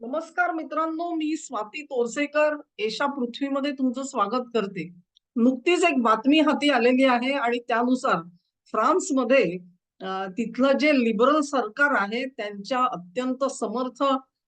नमस्कार मित्रांनो मी स्वाती तोरसेकर. एशा पृथ्वीमध्ये तुमचं स्वागत करते. नुकतीच एक बातमी हाती आलेली आहे आणि त्यानुसार फ्रान्समध्ये तिथलं जे लिबरल सरकार आहे त्यांच्या अत्यंत समर्थ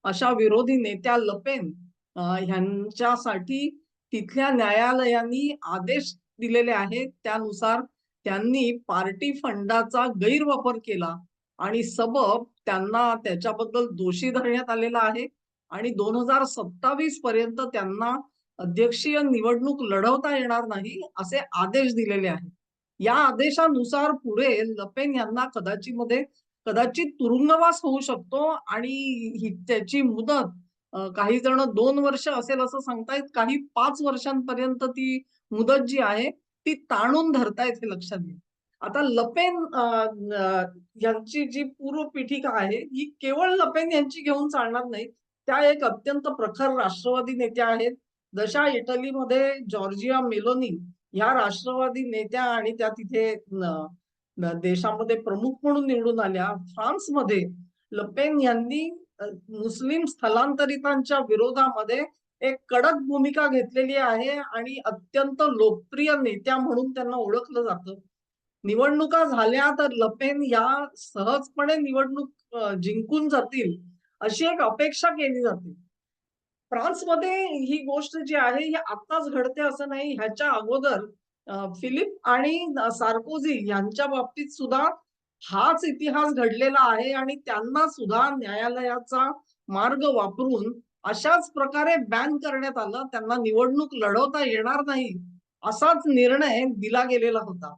अशा विरोधी नेत्या लपेन ह्यांच्यासाठी तिथल्या न्यायालयांनी आदेश दिलेले आहेत. त्यानुसार त्यांनी पार्टी फंडाचा गैरवापर केला आणि सबब त्यांना त्याच्याबद्दल दोषी धरण्यात आलेला आहे. आणि दोन हजार सत्तावीस पर्यंत त्यांना अध्यक्षीय निवडणूक लढवता येणार नाही असे आदेश दिलेले आहेत. या आदेशानुसार पुढे लपेन यांना कदाचित मध्ये कदाचित तुरुंगवास होऊ शकतो आणि ही त्याची मुदत काही जण दोन वर्ष असेल असं सांगतायत काही पाच वर्षांपर्यंत ती मुदत जी आहे ती ताणून धरतायत हे लक्षात घ्या. आता लपेन यांची जी पूर्व पीठिका आहे ही केवळ लपेन यांची घेऊन चालणार नाही त्या एक अत्यंत प्रखर राष्ट्रवादी नेत्या आहेत. जशा इटलीमध्ये जॉर्जिया मेलोनी ह्या राष्ट्रवादी नेत्या आणि त्या तिथे देशामध्ये प्रमुख म्हणून निवडून आल्या. फ्रान्समध्ये लपेन यांनी मुस्लिम स्थलांतरितांच्या विरोधामध्ये एक कडक भूमिका घेतलेली आहे आणि अत्यंत लोकप्रिय नेत्या म्हणून त्यांना ओळखलं जातं. निवडणुका झाल्या तर लपेन या सहजपणे निवडणूक जिंकून जातील. अशी एक अपेक्षा केली जाते. फ्रान्समध्ये ही गोष्ट जी आहे ही आत्ताच घडते असं नाही. ह्याच्या अगोदर फिलिप आणि अ, सार्कोझी यांच्या बाबतीत सुद्धा हाच इतिहास घडलेला आहे आणि त्यांना सुद्धा न्यायालयाचा मार्ग वापरून अशाच प्रकारे बॅन करण्यात आलं. त्यांना निवडणूक लढवता येणार नाही असाच निर्णय दिला गेलेला होता.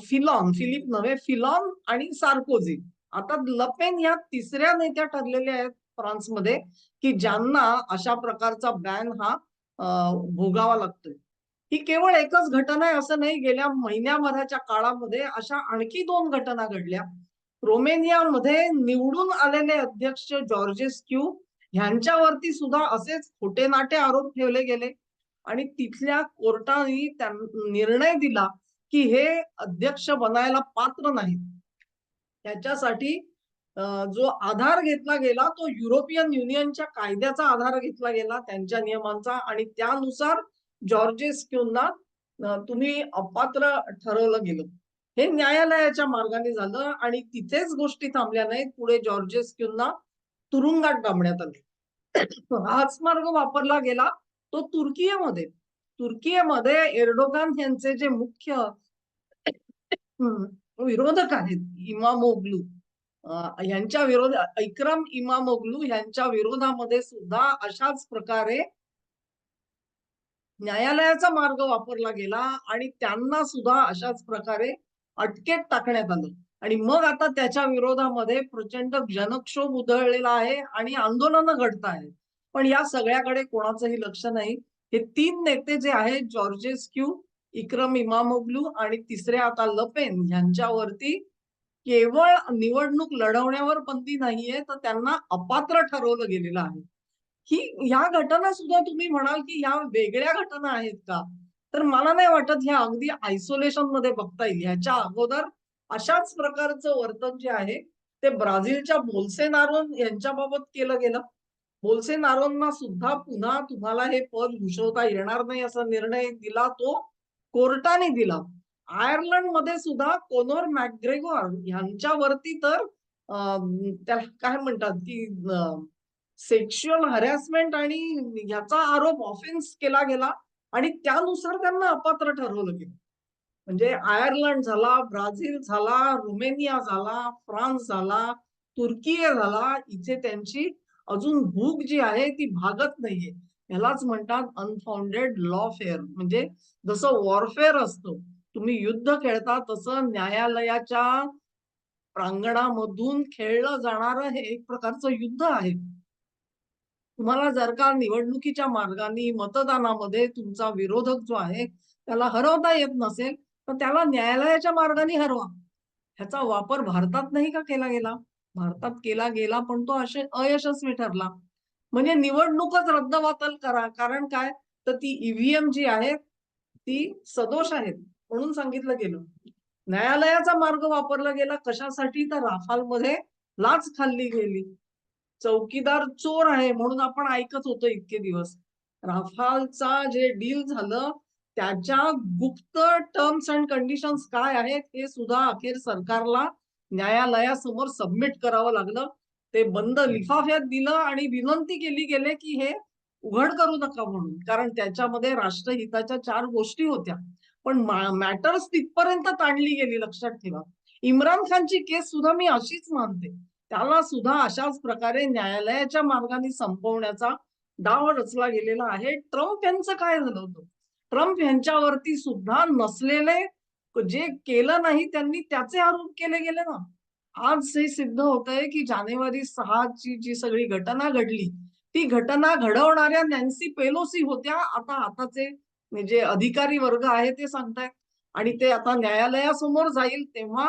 फिलॉन फिलिप नव्हे फिलॉन आणि सार्कोझी. आता लपेन या तिसऱ्या नेत्या ठरलेल्या आहेत फ्रान्समध्ये की ज्यांना अशा प्रकारचा बॅन हा भोगावा लागतोय. ही केवळ एकच घटना आहे असं नाही गेल्या महिन्याभराच्या काळामध्ये अशा आणखी दोन घटना घडल्या. रोमेनियामध्ये निवडून आलेले अध्यक्ष जॉर्जेस क्यू ह्यांच्यावरती सुद्धा असेच खोटे नाटे आरोप ठेवले गेले. आणि तिथल्या कोर्टाने त्यां निर्णय दिला की हे अध्यक्ष बनायला पात्र नाहीत. त्याच्यासाठी जो आधार घेतला गेला तो युरोपियन युनियनच्या कायद्याचा आधार घेतला गेला त्यांच्या नियमांचा. आणि त्यानुसार जॉर्जेस क्युंना तुम्ही अपात्र ठरवलं गेलं. हे न्यायालयाच्या मार्गाने झालं आणि तिथेच गोष्टी थांबल्या नाहीत. पुढे जॉर्जेस क्युंना तुरुंगात डांबण्यात आले. हाच मार्ग वापरला गेला तो तुर्कीमध्ये तुर्कीमध्ये एर्डोगान यांचे जे मुख्य हम्म, विरोधक आहेत इमामोग्लू. यांच्या विरोध इक्रम इमामोग्लू यांच्या विरोधामध्ये सुद्धा अशाच प्रकारे न्यायालयाचा मार्ग वापरला गेला आणि त्यांना सुद्धा अशाच प्रकारे अटकेत टाकण्यात आलं. आणि मग आता त्याच्या विरोधामध्ये प्रचंड जनक्षोभ उधळलेला आहे आणि आंदोलनं घडत आहेत. पण या सगळ्याकडे कोणाचंही लक्ष नाही. हे तीन नेते जे आहेत जॉर्जेस क्यू इक्रम इमामोगलू आणि तिसरे आता लपेन यांच्यावरती केवळ निवडणूक लढवण्यावर बंदी नाहीये तर त्यांना अपात्र ठरवलं गेलेलं आहे. ही ह्या घटना सुद्धा तुम्ही म्हणाल की ह्या वेगळ्या घटना आहेत का? तर मला नाही वाटत ह्या अगदी आयसोलेशनमध्ये बघता येईल. ह्याच्या अगोदर अशाच प्रकारचं वर्तन जे आहे ते ब्राझीलच्या बोल्सेनारोन यांच्याबाबत केलं गेलं. बोल्सेनारोंना सुद्धा पुन्हा तुम्हाला हे पद भूषवता येणार नाही असा निर्णय दिला तो कोर्टाने दिला. आयर्लंडमध्ये सुद्धा कोनोर मॅकग्रेगोर यांच्यावरती तर त्याला काय म्हणतात की सेक्शुअल हरॅसमेंट आणि याचा आरोप ऑफेन्स केला गेला आणि त्यानुसार त्यांना अपात्र ठरवलं गेलं. म्हणजे आयर्लंड झाला ब्राझील झाला रुमेनिया झाला फ्रान्स झाला तुर्की झाला इथे त्यांची अजून भूक जी आहे ती भागत नाहीये. यालाच म्हणतात अनफाउंडेड लॉ फेअर म्हणजे जसं वॉरफेअर असतं तुम्ही युद्ध खेळता तसं न्यायालयाच्या प्रांगणामधून खेळलं जाणारं हे एक प्रकारचं युद्ध आहे. तुम्हाला जर का निवडणुकीच्या मार्गाने मतदानामध्ये तुमचा विरोधक जो आहे त्याला हरवता येत नसेल तर त्याला न्यायालयाच्या मार्गाने हरवा. ह्याचा वापर भारतात नाही का केला गेला? भारतात केला गेला पण तो असे अयशस्वी ठरला. म्हणजे निवडणूकच रद्दबातल करा. कारण काय? तर ती ईव्हीएम जी आहे ती सदोष आहेत म्हणून सांगितलं गेलं. न्यायालयाचा मार्ग वापरला गेला. कशासाठी? तर राफालमध्ये लाच खाल्ली गेली. चौकीदार चोर आहे म्हणून आपण ऐकत होतो इतके दिवस. राफालचा जे डील झालं त्याच्या गुप्त टर्म्स अँड कंडिशन्स काय आहेत हे सुद्धा अखेर सरकारला न्यायालयासमोर सबमिट करावं लागलं. ते बंद लिफाफ्यात दिलं आणि विनंती केली गेले की हे उघड करू नका म्हणून. कारण त्याच्यामध्ये राष्ट्रहिताच्या चार गोष्टी होत्या. पण मॅटर्स तिथपर्यंत ताणली गेली लक्षात ठेवा. इम्रान खानची केस सुद्धा मी अशीच मानते. त्याला सुद्धा अशाच प्रकारे न्यायालयाच्या मार्गाने संपवण्याचा डाव रचला गेलेला आहे. ट्रम्प यांचं काय झालं होतं? ट्रम्प यांच्यावरती सुद्धा नसलेले जे केलं नाही त्यांनी त्याचे आरोप केले गेले ना. आज हे सिद्ध होत आहे की जानेवारी सहाची जी सगळी घटना घडली ती घटना घडवणाऱ्या नॅन्सी पेलोसी होत्या आता आताचे जे अधिकारी वर्ग आहे ते सांगतायत. आणि ते आता न्यायालयासमोर जाईल तेव्हा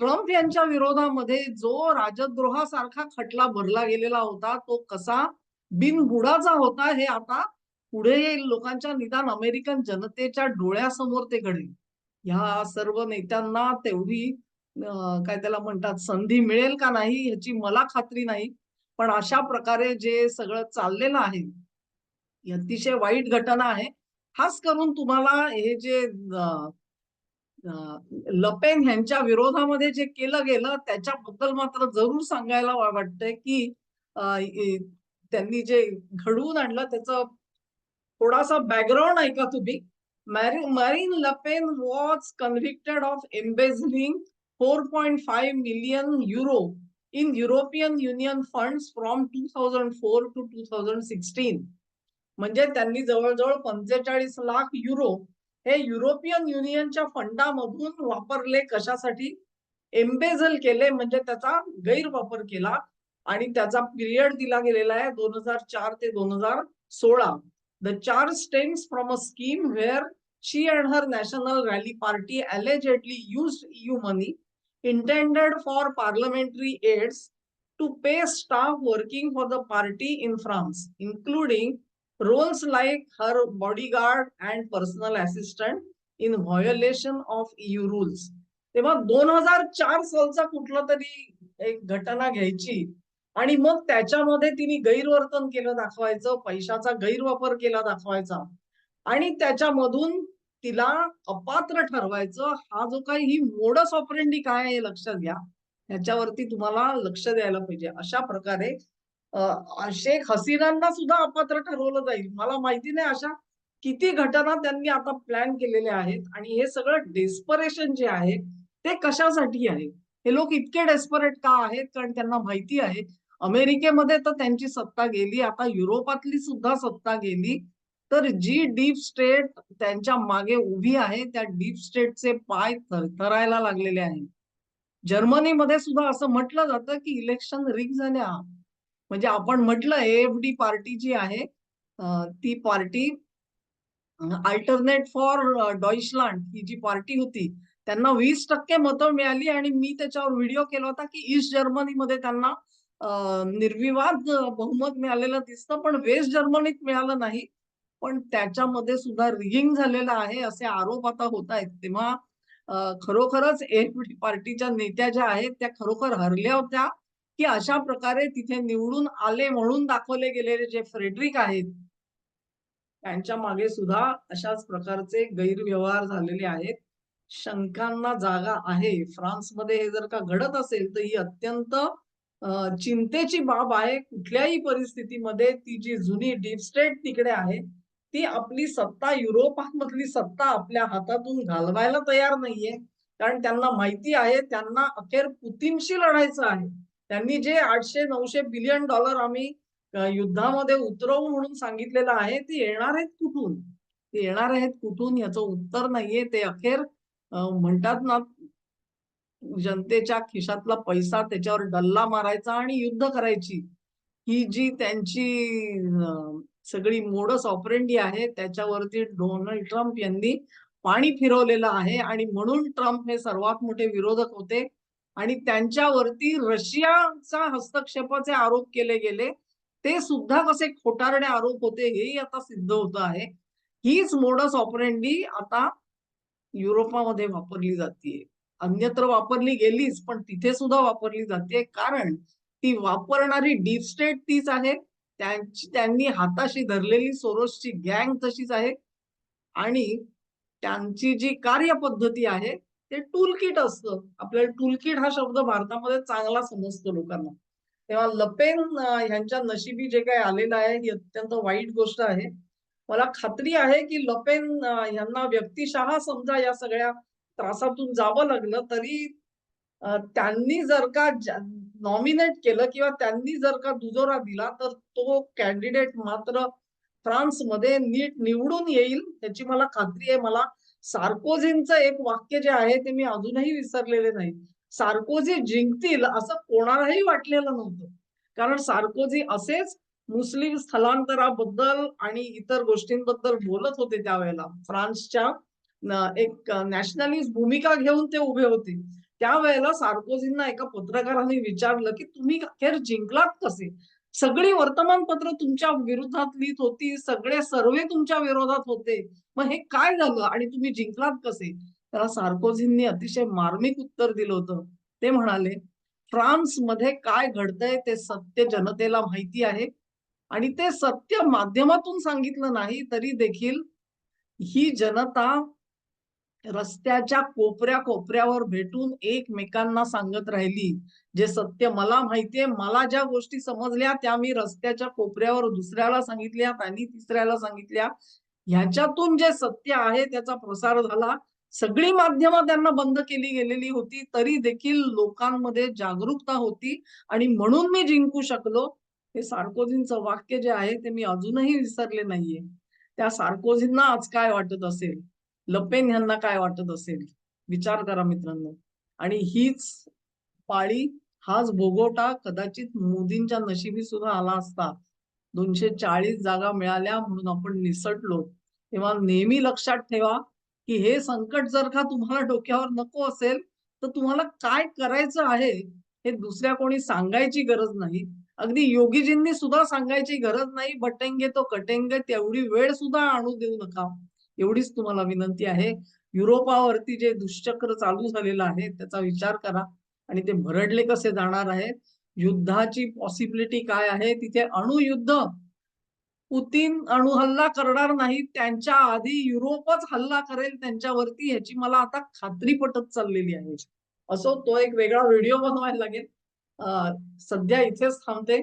ट्रम्प यांच्या विरोधामध्ये जो राजद्रोहासारखा खटला भरला गेलेला होता तो कसा बिनबुडाचा होता हे आता पुढे येईल. लोकांच्या निदान अमेरिकन जनतेच्या डोळ्यासमोर ते घडेल. ह्या सर्व नेत्यांना तेवढी काय त्याला म्हणतात संधी मिळेल का नाही ह्याची मला खात्री नाही. पण अशा प्रकारे जे सगळं चाललेलं आहे अतिशय वाईट घटना आहे. खास करून तुम्हाला हे जे लपेन ह्यांच्या विरोधामध्ये जे केलं गेलं त्याच्याबद्दल मात्र जरूर सांगायला वाटतंय की त्यांनी जे घडवून आणलं त्याचं थोडासा बॅकग्राऊंड ऐका तुम्ही. Marine Le Pen was convicted of embezzling four point five million euro in European Union funds from two thousand four to two thousand sixteen म्हणजे त्यांनी जवळजवळ पंचेचाळीस लाख युरो हे युरोपियन युनियनच्या फंडामधून वापरले कशासाठी? एम्बेझल केले म्हणजे त्याचा गैरवापर केला आणि त्याचा पिरियड दिला गेलेला आहे दोन हजार चार ते दोन हजार सोळा. द चार stems from a scheme where she and her National Rally party allegedly use EU money intended for parliamentary aides to pay staff working for the party in France, including roles like her bodyguard and personal assistant in violation of EU rules. तेव्हा दोन हजार चार सालचा कुठला तरी एक घटना घ्यायची आणि मग त्याच्यामध्ये तिने गैरवर्तन केलं दाखवायचं पैशाचा गैरवापर केला दाखवायचा आणि त्याच्यामधून तिला अपात्र ठरवायचं. हा जो काही ही मोडस ऑपरेंडी काय आहे लक्षात घ्या. ह्याच्यावरती तुम्हाला लक्ष द्यायला पाहिजे. अशा प्रकारे शेख हसीनांना सुद्धा अपात्र ठरवलं जाईल. मला माहिती नाही अशा किती घटना त्यांनी आता प्लॅन केलेल्या आहेत आणि हे सगळं डेस्परेशन जे आहे ते कशासाठी आहे? हे लोक इतके डेस्परेट का आहेत? कारण त्यांना माहिती आहे. अमेरिकेमध्ये तर त्यांची सत्ता गेली आता युरोपातली सुद्धा सत्ता गेली. तर जी डीप स्टेट त्यांच्या मागे उभी आहे त्या डीप स्टेटचे पाय थरथरायला लागलेले आहेत. जर्मनीमध्ये सुद्धा असं म्हटलं जातं की इलेक्शन रिक झाल्या. म्हणजे आपण म्हटलं एफ डी पार्टी जी आहे ती पार्टी अल्टरनेट फॉर डॉइशलँड ही जी पार्टी होती त्यांना वीस टक्के मतं मिळाली आणि मी त्याच्यावर व्हिडिओ केला होता की ईस्ट जर्मनीमध्ये त्यांना निर्विवाद बहुमत मिळालेलं दिसतं पण वेस्ट जर्मनीत मिळालं नाही. पण त्याच्यामध्ये सुद्धा रिगिंग झालेलं आहे असे आरोप आता होत आहेत तेव्हा खरोखरच एनपीडी पार्टीच्या नेत्या ज्या आहेत त्या खरोखर हरल्या होत्या की अशा प्रकारे तिथे निवडून आले म्हणून दाखवले गेलेले जे फ्रेडरिक आहेत त्यांच्या मागे सुद्धा अशाच प्रकारचे गैरव्यवहार झालेले आहेत. शंकांना जागा आहे. फ्रान्समध्ये हे जर का घडत असेल तर ही अत्यंत चिंतेची बाब आहे. कुठल्याही परिस्थितीमध्ये ती जी जुनी डीप स्टेट तिकडे आहे ती आपली सत्ता युरोपामधली सत्ता आपल्या हातातून घालवायला तयार नाहीये. कारण त्यांना माहिती आहे त्यांना अखेर पुतीनशी लढायचं आहे. त्यांनी जे आठशे नऊशे बिलियन डॉलर आम्ही युद्धामध्ये उतरवू म्हणून सांगितलेलं आहे ते येणार आहेत कुठून? ते येणार आहेत कुठून? याचं उत्तर नाहीये. ते अखेर म्हणतात ना जनतेच्या खिशातला पैसा त्याच्यावर डल्ला मारायचा आणि युद्ध करायची. ही जी त्यांची सगळी मोडस ऑपरेंडी आहे त्याच्यावरती डोनाल्ड ट्रम्प यांनी पाणी फिरवलेलं आहे आणि म्हणून ट्रम्प हे सर्वात मोठे विरोधक होते आणि त्यांच्यावरती रशियाचा हस्तक्षेपाचे आरोप केले गेले ते सुद्धा कसे खोटारडे आरोप होते हेही आता सिद्ध होत आहे. हीच मोडस ऑपरेंडी आता युरोपामध्ये वापरली जाते अन्यत्र वापरली गेलीच पण तिथे सुद्धा वापरली जाते कारण ती वापरणारी डीप स्टेट तीच आहे. त्यांची त्यांनी हाताशी धरलेली सोरोसची गँग तशीच आहे. आणि त्यांची जी कार्यपद्धती आहे ते टूल किट असतं. आपल्याला टूल किट हा शब्द भारतामध्ये चांगला समजतो लोकांना. तेव्हा लपेन यांच्या ह्यांच्या नशिबी जे काही आलेलं आहे ही अत्यंत वाईट गोष्ट आहे. मला खात्री आहे की लपेन यांना व्यक्तिशः समजा या सगळ्या त्रासातून जावं लागलं तरी त्यांनी जर का नॉमिनेट केलं किंवा त्यांनी जर का दुजोरा दिला तर तो कॅन्डिडेट मात्र फ्रान्समध्ये नीट निवडून येईल याची मला खात्री आहे. मला सार्कोझींचं एक वाक्य जे आहे ते मी अजूनही विसरलेले नाही. सार्कोझी जिंकतील असं कोणालाही वाटलेलं नव्हतं. कारण सार्कोझी असेच मुस्लिम स्थलांतराबद्दल आणि इतर गोष्टींबद्दल बोलत होते त्यावेळेला. फ्रान्सच्या एक नॅशनलिस्ट भूमिका घेऊन ते उभे होते. त्यावेळेला सार्कोझींना एका पत्रकाराने विचारलं की तुम्ही अखेर जिंकलात कसे? सगळी वर्तमानपत्र तुमच्या विरोधात लिहित होती सगळे सर्वे तुमच्या विरोधात होते. मग हे काय झालं आणि तुम्ही जिंकलात कसे? त्याला सार्कोझींनी अतिशय मार्मिक उत्तर दिलं होतं. ते म्हणाले फ्रान्समध्ये काय घडतंय ते सत्य जनतेला माहिती आहे आणि ते सत्य माध्यमातून सांगितलं नाही तरी देखील ही जनता रस्त्याच्या कोपऱ्या कोपऱ्यावर भेटून एकमेकांना सांगत राहिली जे सत्य मला माहितीये मला ज्या गोष्टी समजल्या त्या मी रस्त्याच्या कोपऱ्यावर दुसऱ्याला सांगितल्या त्यांनी तिसऱ्याला सांगितल्या. ह्याच्यातून जे सत्य आहे त्याचा प्रसार झाला. सगळी माध्यमं त्यांना बंद केली गेलेली होती तरी देखील लोकांमध्ये जागरूकता होती आणि म्हणून मी जिंकू शकलो. हे सार्कोझींचं वाक्य जे आहे ते मी अजूनही विसरले नाहीये. त्या सार्कोझींना आज काय वाटत असेल? लपेन यांना काय वाटत असेल? विचार करा मित्रांनो. आणि हीच पाळी हाच भोगोटा कदाचित मोदींच्या नशिबी सुद्धा आला असता. दोनशे चाळीस जागा मिळाल्या म्हणून आपण निसटलो. तेव्हा नेहमी लक्षात ठेवा की हे संकट जर का तुम्हाला डोक्यावर नको असेल तर तुम्हाला काय करायचं आहे हे दुसऱ्या कोणी सांगायची गरज नाही. अगदी योगीजींनी सुद्धा सांगायची गरज नाही बटेंगे तो कटेंगे तेवढी वेळ सुद्धा आणू देऊ नका. एवढीच तुम्हाला विनंती आहे. युरोपावरती जे दुष्चक्र चालू झालेलं आहे त्याचा विचार करा. आणि ते भरडले कसे जाणार आहे युद्धाची पॉसिबिलिटी काय आहे? तिथे अणुयुद्ध. पुतीन अणुहल्ला करणार नाही त्यांच्या आधी युरोपच हल्ला करेल त्यांच्यावरती ह्याची मला आता खात्री पटत चाललेली आहे. असो तो एक वेगळा व्हिडिओ बनवायला लागेल. सध्या इथेच थांबते.